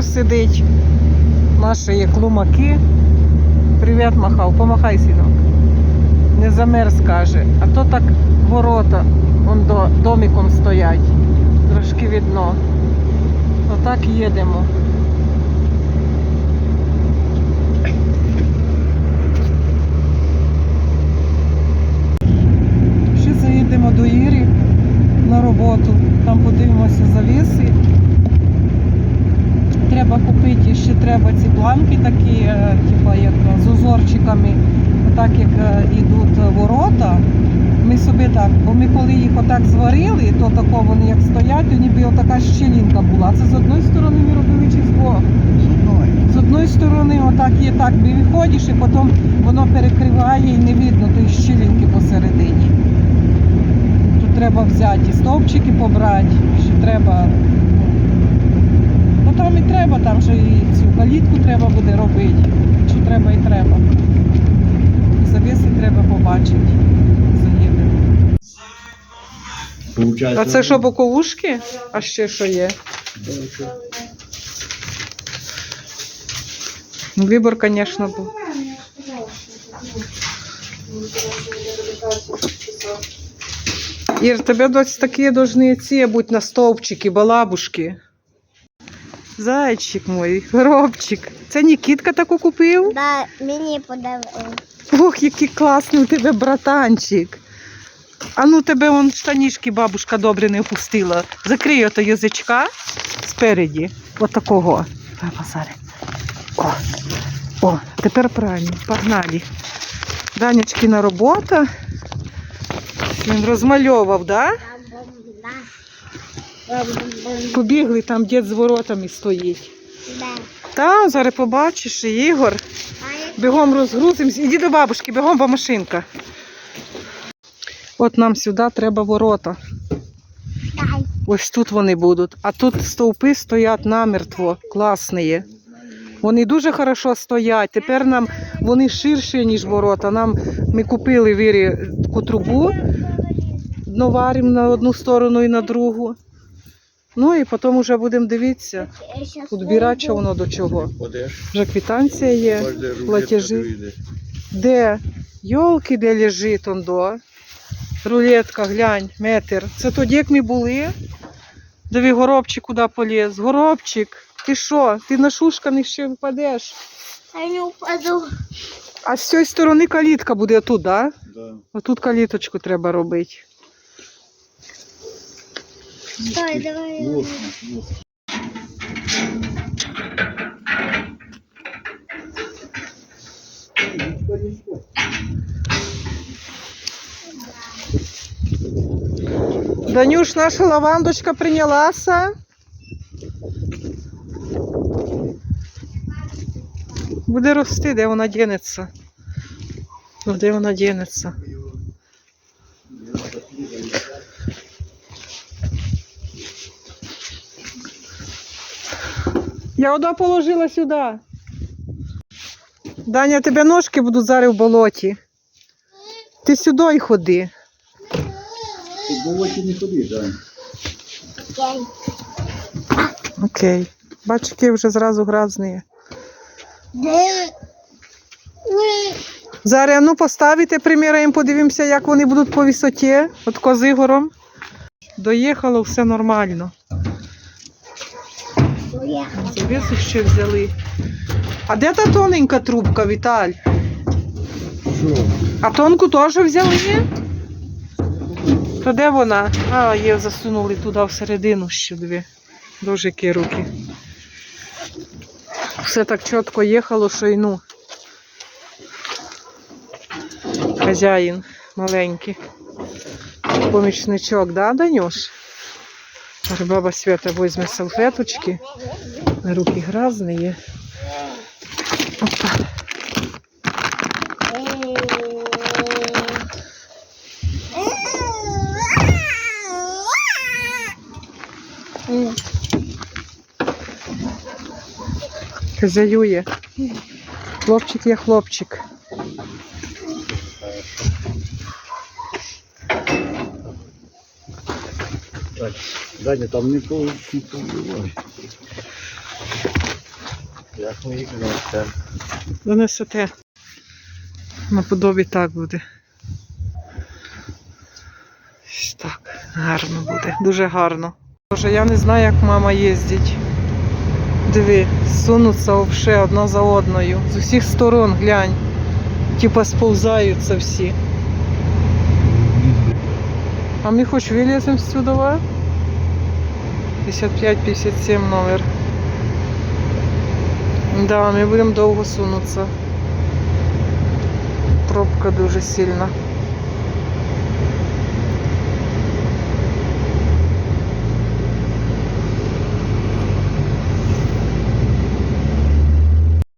Ігор сидить. Наші є клумаки. Привіт, махав, помахай, синок. Не замерз, каже. А то так ворота вон до, домиком стоять. Трошки видно. Отак їдемо. Ще заїдемо до Іри на роботу. Там подивимося завіси. Треба купити, ще треба ці бланки такі, е, типа як з узорчиками, так як е, йдуть ворота. Ми собі так, бо ми коли їх отак зварили, то тако вони як стоять, то ніби отака щілінка була. Це з одної сторони ми робили чи з двох. З одної сторони, отак є так, ми виходиш, і потім воно перекриває і не видно тої щілінки посередині. Тут треба взяти і стовпчики побрати, ще треба. Ну там і треба, там же і цю калітку треба буде робити. Що треба і треба. Завіси треба побачити. Заїдемо. Получається, А це що боковушки? А ще що є? Ну, Вибор, звісно, був. Ір, тебе дось такі должны ці бути на стовпчики, балабушки. Зайчик мой, горобчик. Це Нікітка таку купив? Да, мені подарили. Ох, який класний у тебе братанчик. А ну тебе вон штанішки бабушка добре не опустила. Закрий ото язичка спереді. От такого. Давай, О, о, тепер правильно. Погнали. Данечкина робота. Він розмальовував, да? Побігли, там дід з воротами стоїть. Та, зараз побачиш, Ігор. Бігом розгрузимося. Іди до бабушки, бігом бо машинка. От нам сюди треба ворота. Ось тут вони будуть. А тут стовпи стоять намертво, класні. Вони дуже хорошо стоять. Тепер нам вони ширші, ніж ворота. Нам ми купили вірі таку трубу, дно на одну сторону і на другу. Ну і потім вже будемо дивитися, підбирати, що воно до чого. Вже квитанція є. платежі. Де? Йолки, де лежить он до. Рулетка, глянь, метр. Це тоді, як ми були. Диви, горобчик куди поліз. Горобчик, ти що? Ти на шушканих ще впадеш. Я не упаду. А з цієї сторони калітка буде тут, да? Да. Отут каліточку треба робити. Стой, давай. Ну, ну. Данюш, наша лавандочка прийнялася. Буде рости, де вона дінеться. Ну, де вона дінеться? Я одна положила сюди. Даня, у тебе ножки будуть зараз в болоті. Ти сюди й ходи. Тут болоті не ходи, да. Окей. Бачиш, які вже зразу? Ні. Зараз ну поставите, приміряємо, подивимося, як вони будуть по висоті. От козигором. Доїхало, все нормально. Своя. Завісу ще взяли. А де та тоненька трубка, Віталь? А тонку теж взяли? То де вона? А, є, засунули туди всередину ще дві. Дуже руки. Все так чітко їхало, що й ну. Хазяїн маленький. Помічничок, да, Данюш? Баба Свята візьме салфеточки. Руки грязні. Хазяює. Хлопчик є хлопчик. Так, Даня, там не буває. Як ми їх знайдемо? Донесете. Наподобі так буде. Ось так. Гарно буде. Дуже гарно. Боже, я не знаю, як мама їздить. Диви, сунуться вообще одна за одною. З усіх сторон глянь. Типа сповзаються всі. А ми хоч виліземо сюди? 55-57 номер. Да, ми будемо довго сунутися. Пробка дуже сильна.